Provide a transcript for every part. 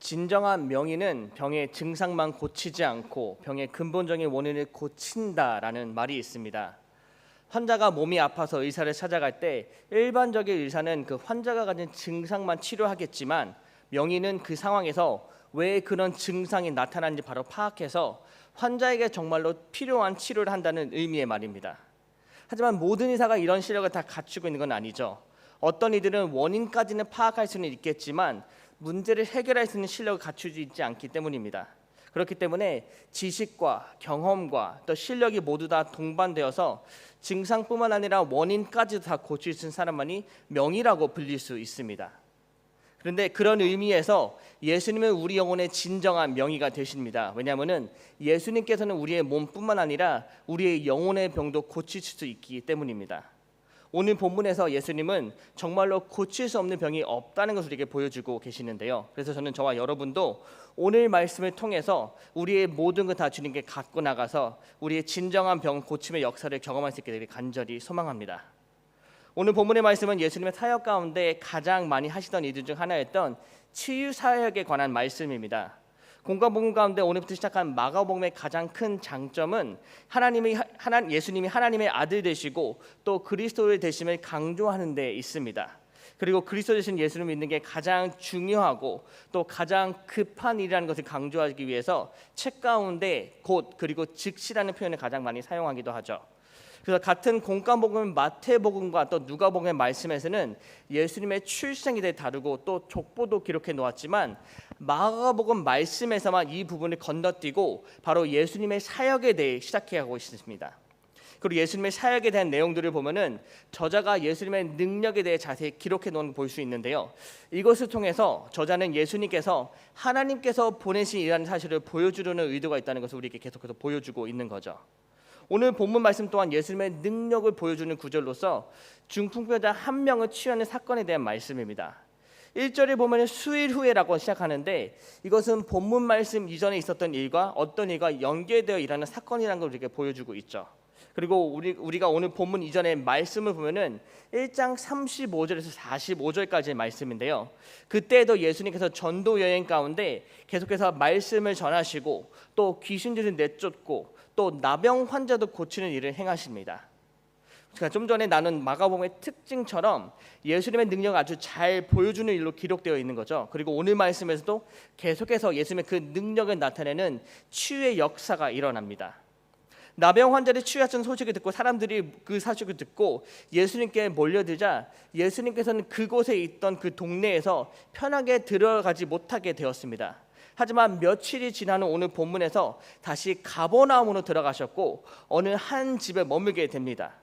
진정한 명의는 병의 증상만 고치지 않고 병의 근본적인 원인을 고친다라는 말이 있습니다. 환자가 몸이 아파서 의사를 찾아갈 때 일반적인 의사는 그 환자가 가진 증상만 치료하겠지만 명의는 그 상황에서 왜 그런 증상이 나타나는지 바로 파악해서 환자에게 정말로 필요한 치료를 한다는 의미의 말입니다. 하지만 모든 의사가 이런 실력을 다 갖추고 있는 건 아니죠. 어떤 이들은 원인까지는 파악할 수는 있겠지만 문제를 해결할 수 있는 실력을 갖추지 있지 않기 때문입니다. 그렇기 때문에 지식과 경험과 또 실력이 모두 다 동반되어서 증상뿐만 아니라 원인까지도 다 고칠 수 있는 사람만이 명이라고 불릴 수 있습니다. 그런데 그런 의미에서 예수님은 우리 영혼의 진정한 명의가 되십니다. 왜냐하면은 예수님께서는 우리의 몸뿐만 아니라 우리의 영혼의 병도 고칠 수 있기 때문입니다. 오늘 본문에서 예수님은 정말로 고칠 수 없는 병이 없다는 것을 우리에게 보여주고 계시는데요. 그래서 저는 저와 여러분도 오늘 말씀을 통해서 우리의 모든 것 다 주님께 갖고 나가서 우리의 진정한 병 고침의 역사를 경험할 수 있게 되길 간절히 소망합니다. 오늘 본문의 말씀은 예수님의 사역 가운데 가장 많이 하시던 일들 중 하나였던 치유 사역에 관한 말씀입니다. 공간복음 가운데 오늘부터 시작한 마가복음의 가장 큰 장점은 하나님이 하나 예수님이 하나님의 아들 되시고 또 그리스도의 되심을 강조하는 데 있습니다. 그리고 그리스도 되신 예수를 믿는 게 가장 중요하고 또 가장 급한 일이라는 것을 강조하기 위해서 책 가운데 곧 그리고 즉시라는 표현을 가장 많이 사용하기도 하죠. 그래서 같은 공간복음 마태복음과 또 누가복음의 말씀에서는 예수님의 출생에 대해 다루고 또 족보도 기록해 놓았지만 마가복음 말씀에서만 이 부분을 건너뛰고 바로 예수님의 사역에 대해 시작해 가고 있습니다. 그리고 예수님의 사역에 대한 내용들을 보면은 저자가 예수님의 능력에 대해 자세히 기록해 놓은 볼수 있는데요. 이것을 통해서 저자는 예수님께서 하나님께서 보내신 이라는 사실을 보여주려는 의도가 있다는 것을 우리에게 계속해서 보여주고 있는 거죠. 오늘 본문 말씀 또한 예수님의 능력을 보여주는 구절로서 중풍병자 한 명을 치유하는 사건에 대한 말씀입니다. 1절에 보면 수일 후에라고 시작하는데 이것은 본문 말씀 이전에 있었던 일과 어떤 일과 연계되어 일하는 사건이라는 걸 우리에게 보여주고 있죠. 그리고 우리 우리가 오늘 본문 이전에 말씀을 보면은 1장 35절에서 45절까지의 말씀인데요. 그때도 예수님께서 전도 여행 가운데 계속해서 말씀을 전하시고 또 귀신들을 내쫓고 또 나병 환자도 고치는 일을 행하십니다. 제가 좀 전에 나눈 마가복음의 특징처럼 예수님의 능력 아주 잘 보여주는 일로 기록되어 있는 거죠. 그리고 오늘 말씀에서도 계속해서 예수님의 그 능력을 나타내는 치유의 역사가 일어납니다. 나병 환자를 치유하신 소식을 듣고 사람들이 그 사실을 듣고 예수님께 몰려들자 예수님께서는 그곳에 있던 그 동네에서 편하게 들어가지 못하게 되었습니다. 하지만 며칠이 후 오늘 본문에서 다시 가버나움으로 들어가셨고 어느 한 집에 머물게 됩니다.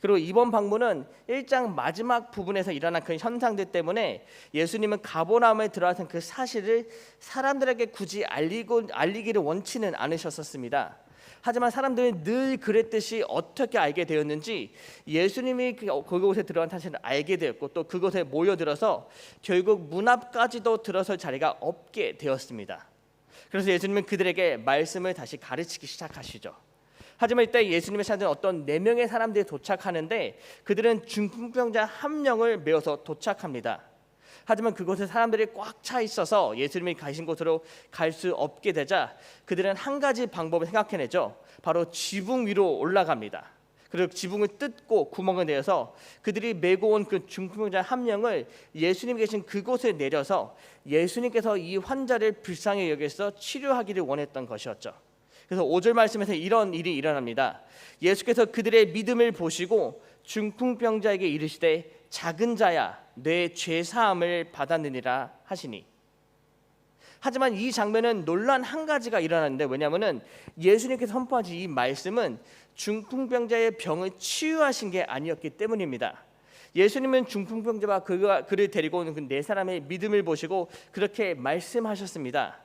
그리고 이번 방문은 1장 마지막 부분에서 일어난 그 현상들 때문에 예수님은 가보나움에 들어가신 그 사실을 사람들에게 굳이 알리고 알리기를 원치는 않으셨었습니다. 하지만 사람들은 늘 그랬듯이 어떻게 알게 되었는지 예수님이 그- 그곳에 들어간 사실을 알게 되었고 또 그곳에 모여들어서 결국 문 앞까지도 들어설 자리가 없게 되었습니다. 그래서 예수님은 그들에게 말씀을 다시 가르치기 시작하시죠. 하지만 이때 예수님의 찾은 어떤 네 명의 사람들이 도착하는데 그들은 중풍병자 한 명을 메어서 도착합니다. 하지만 그곳에 사람들이 꽉 차 있어서 예수님이 가신 곳으로 갈 수 없게 되자 그들은 한 가지 방법을 생각해내죠. 바로 지붕 위로 올라갑니다. 그리고 지붕을 뜯고 구멍을 내서 그들이 메고 온 그 중풍병자 한 명을 예수님 계신 그곳에 내려서 예수님께서 이 환자를 불쌍히 여겨서 치료하기를 원했던 것이었죠. 그래서 5절 말씀에서 이런 일이 일어납니다. 예수께서 그들의 믿음을 보시고 중풍병자에게 이르시되 작은 자야 내 죄 사함을 받았느니라 하시니 하지만 이 장면은 논란 한 가지가 일어났는데 왜냐하면은 예수님께서 선포하신 이 말씀은 중풍병자의 병을 치유하신 게 아니었기 때문입니다. 예수님은 중풍병자와 그가 그를 데리고 오는 그 네 사람의 믿음을 보시고 그렇게 말씀하셨습니다.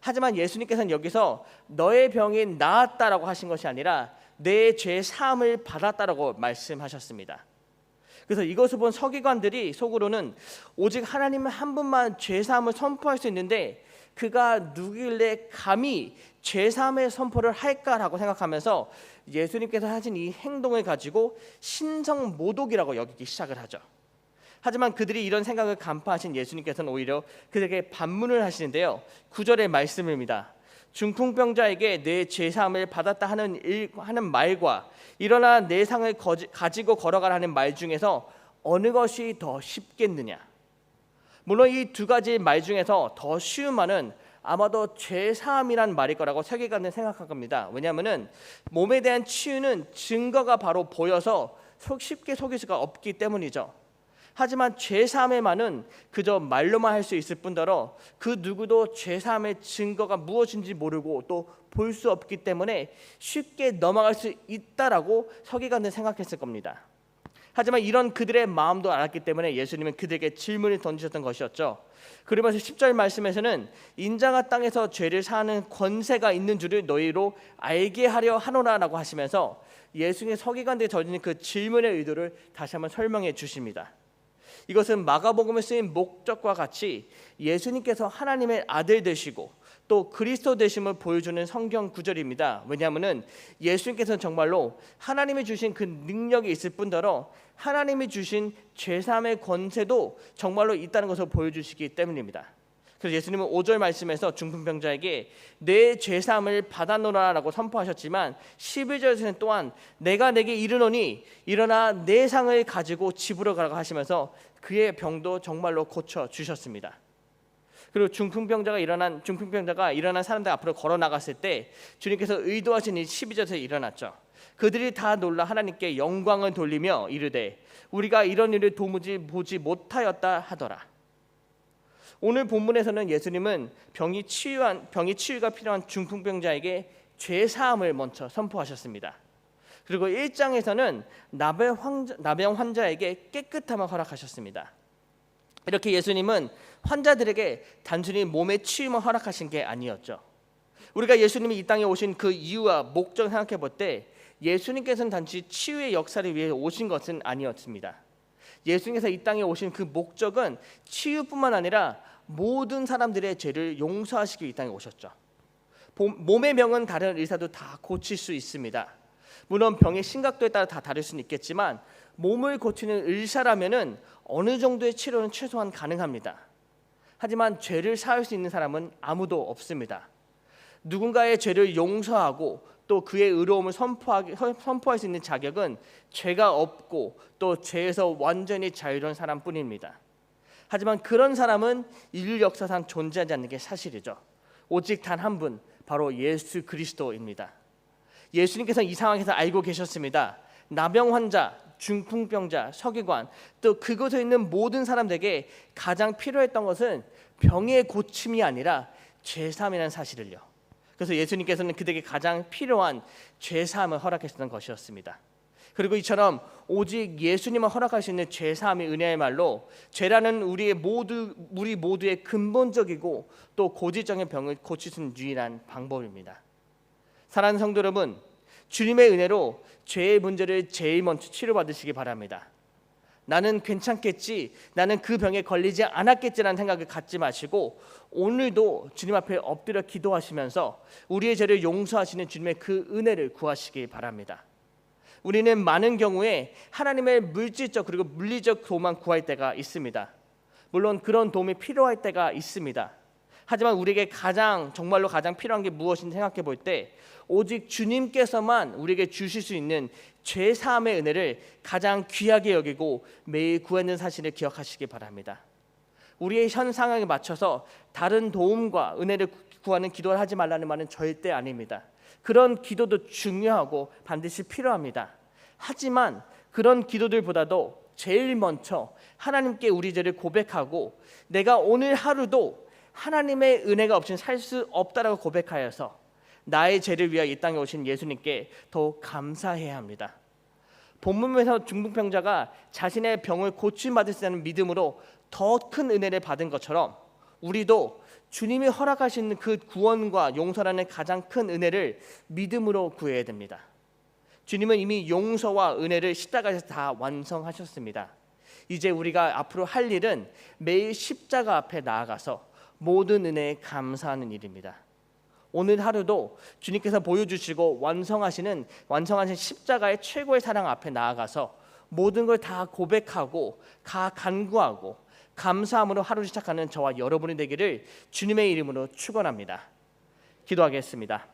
하지만 예수님께서는 여기서 너의 병이 나았다라고 하신 것이 아니라 내 죄 사함을 받았다라고 말씀하셨습니다. 그래서 이것을 본 서기관들이 속으로는 오직 하나님 한 분만 죄 사함을 선포할 수 있는데 그가 누길래 감히 죄 사함의 선포를 할까라고 생각하면서 예수님께서 하신 이 행동을 가지고 신성 모독이라고 여기기 시작을 하죠. 하지만 그들이 이런 생각을 간파하신 예수님께서는 오히려 그들에게 반문을 하시는데요. 구절의 말씀입니다. 중풍병자에게 내 죄사함을 받았다 하는 일, 하는 말과 일어나 내 상을 거지, 가지고 걸어가라는 말 중에서 어느 것이 더 쉽겠느냐? 물론 이 두 가지 말 중에서 더 쉬운 말은 아마도 죄사함이란 말일 거라고 세계관은 생각할 겁니다. 왜냐하면은 몸에 대한 치유는 증거가 바로 보여서 속 쉽게 속일 수가 없기 때문이죠. 하지만 죄사함의 말은 그저 말로만 할 수 있을 뿐더러 그 누구도 죄사함의 증거가 무엇인지 모르고 또 볼 수 없기 때문에 쉽게 넘어갈 수 있다라고 서기관은 생각했을 겁니다. 하지만 이런 그들의 마음도 알았기 때문에 예수님은 그들에게 질문을 던지셨던 것이었죠. 그러면서 10절 말씀에서는 인자가 땅에서 죄를 사하는 권세가 있는 줄을 너희로 알게 하려 하노라라고 하시면서 예수님의 서기관들이 던지는 그 질문의 의도를 다시 한번 설명해 주십니다. 이것은 마가복음에 쓰인 목적과 같이 예수님께서 하나님의 아들 되시고 또 그리스도 되심을 보여주는 성경 구절입니다. 왜냐하면은 예수님께서는 정말로 하나님이 주신 그 능력이 있을 뿐더러 하나님이 주신 죄사함의 권세도 정말로 있다는 것을 보여주시기 때문입니다. 그래서 예수님은 5절 말씀에서 중풍병자에게 내 죄사함을 받아노라라고 선포하셨지만 11절에서는 또한 내가 내게 이르노니 일어나 내 상을 가지고 집으로 가라고 하시면서 그의 병도 정말로 고쳐 주셨습니다. 그리고 중풍병자가 일어난 중풍병자가 일어난 사람들 앞으로 걸어 나갔을 때 주님께서 의도하신 이 12절에서 일어났죠. 그들이 다 놀라 하나님께 영광을 돌리며 이르되 우리가 이런 일을 도무지 보지 못하였다 하더라. 오늘 본문에서는 예수님은 병이 치유한 병이 치유가 필요한 중풍병자에게 죄 사함을 먼저 선포하셨습니다. 그리고 1장에서는 나병 환자, 나병 환자에게 깨끗함을 허락하셨습니다. 이렇게 예수님은 환자들에게 단순히 몸의 치유만 허락하신 게 아니었죠. 우리가 예수님이 이 땅에 오신 그 이유와 목적 생각해 볼 때 예수님께서는 단지 치유의 역사를 위해 오신 것은 아니었습니다. 예수님께서 이 땅에 오신 그 목적은 치유뿐만 아니라 모든 사람들의 죄를 용서하시기 이 땅에 오셨죠. 몸의 병은 다른 의사도 다 고칠 수 있습니다. 물론 병의 심각도에 따라 다 다를 수는 있겠지만 몸을 고치는 의사라면은 어느 정도의 치료는 최소한 가능합니다. 하지만 죄를 사할 수 있는 사람은 아무도 없습니다. 누군가의 죄를 용서하고 또 그의 의로움을 선포할 수 있는 자격은 죄가 없고 또 죄에서 완전히 자유로운 사람뿐입니다. 하지만 그런 사람은 인류 역사상 존재하지 않는 게 사실이죠. 오직 단 한 분, 바로 예수 그리스도입니다. 예수님께서 이 상황에서 알고 계셨습니다. 나병 환자, 중풍병자, 서기관, 또 그곳에 있는 모든 사람들에게 가장 필요했던 것은 병의 고침이 아니라 죄사함이라는 사실을요. 그래서 예수님께서는 그들에게 가장 필요한 죄사함을 허락했던 것이었습니다. 그리고 이처럼 오직 예수님을 허락할 수 있는 죄사함의 은혜의 말로 죄라는 우리의 모두 우리 모두의 근본적이고 또 고질적인 병을 있는 유일한 방법입니다. 사랑하는 성도 여러분, 주님의 은혜로 죄의 문제를 제일 먼저 치료받으시기 바랍니다. 나는 괜찮겠지, 나는 그 병에 걸리지 않았겠지라는 생각을 갖지 마시고 오늘도 주님 앞에 엎드려 기도하시면서 우리의 죄를 용서하시는 주님의 그 은혜를 구하시기 바랍니다. 우리는 많은 경우에 하나님의 물질적 그리고 물리적 도움만 구할 때가 있습니다. 물론 그런 도움이 필요할 때가 있습니다. 하지만 우리에게 가장 정말로 가장 필요한 게 무엇인지 생각해 볼 때 오직 주님께서만 우리에게 주실 수 있는 죄 사함의 은혜를 가장 귀하게 여기고 매일 구하는 사실을 기억하시기 바랍니다. 우리의 현 상황에 맞춰서 다른 도움과 은혜를 구하는 기도를 하지 말라는 말은 절대 아닙니다. 그런 기도도 중요하고 반드시 필요합니다. 하지만 그런 기도들보다도 제일 먼저 하나님께 우리 죄를 고백하고 내가 오늘 하루도 하나님의 은혜가 없이는 살 수 없다라고 고백하여서 나의 죄를 위하여 이 땅에 오신 예수님께 더 감사해야 합니다. 본문에서 중풍병자가 자신의 병을 고침받을 수 있는 믿음으로 더 큰 은혜를 받은 것처럼 우리도 주님이 허락하시는 그 구원과 용서라는 가장 큰 은혜를 믿음으로 구해야 됩니다. 주님은 이미 용서와 은혜를 십자가에서 다 완성하셨습니다. 이제 우리가 앞으로 할 일은 매일 십자가 앞에 나아가서 모든 은혜에 감사하는 일입니다. 오늘 하루도 주님께서 보여주시고 완성하시는 완성하신 십자가의 최고의 사랑 앞에 나아가서 모든 걸 다 고백하고 다 간구하고 감사함으로 하루 시작하는 저와 여러분이 되기를 주님의 이름으로 축원합니다. 기도하겠습니다.